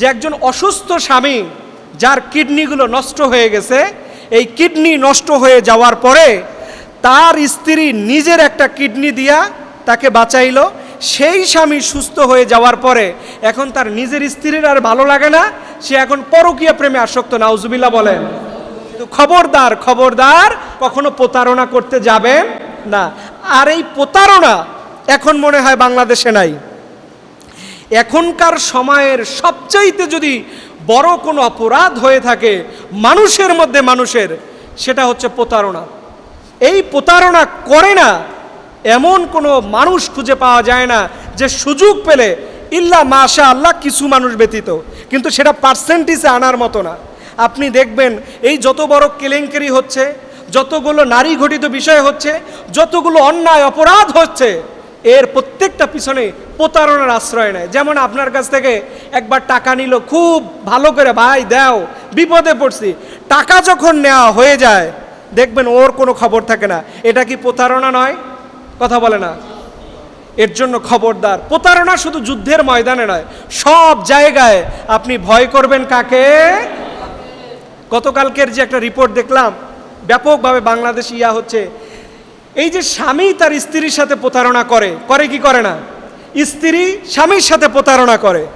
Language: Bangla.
যে একজন অসুস্থ স্বামী যার কিডনিগুলো নষ্ট হয়ে গেছে, এই কিডনি নষ্ট হয়ে যাওয়ার পরে তার স্ত্রী নিজের একটা কিডনি দিয়া তাকে বাঁচাইল। সেই স্বামী সুস্থ হয়ে যাওয়ার পরে এখন তার নিজের স্ত্রীর আর ভালো লাগে না। সে এখন পরকীয় প্রেমে আসক্ত, নাউজুবিল্লাহ বলেন। খবরদার খবরদার কখনো প্রতারণা করতে যাবেন না। আর এই প্রতারণা এখন মনে হয় বাংলাদেশে নাই। এখনকার সময়ের সবচাইতে যদি বড় কোনো অপরাধ হয়ে থাকে মানুষের মধ্যে মানুষের, সেটা হচ্ছে প্রতারণা। এই প্রতারণা করে না, এমন কোনো মানুষ খুঁজে পাওয়া যায় না যে সুযোগ পেলে ইল্লা মাশা আল্লাহ কিছু মানুষ ব্যতীত, কিন্তু সেটা পার্সেন্টেজে আনার মতো না। আপনি দেখবেন এই যত বড় কেলেঙ্কারি হচ্ছে, যতগুলো নারী ঘটিত বিষয় হচ্ছে, যতগুলো অন্যায় অপরাধ হচ্ছে এর প্রত্যেকটা পিছনে প্রতারণার আশ্রয় নেয়। যেমন আপনার কাছ থেকে একবার টাকা নিল, খুব ভালো করে, ভাই, দাও, বিপদে পড়ছি। টাকা যখন নেওয়া হয়ে যায়, দেখবেন ওর কোনো খবর থাকে না। এটা কি প্রতারণা নয়? কথা বলে না। এর জন্য খবরদার। প্রতারণা শুধু যুদ্ধের ময়দানে নয়, সব জায়গায়। আপনি ভয় করবেন কাকে? গতকালকের যে একটা রিপোর্ট দেখলাম, ব্যাপকভাবে বাংলাদেশ ইয়া হচ্ছে। এই যে স্বামী তার স্ত্রীর সাথে প্রতারণা করে করে কি করে না? স্ত্রী স্বামীর সাথে প্রতারণা করে।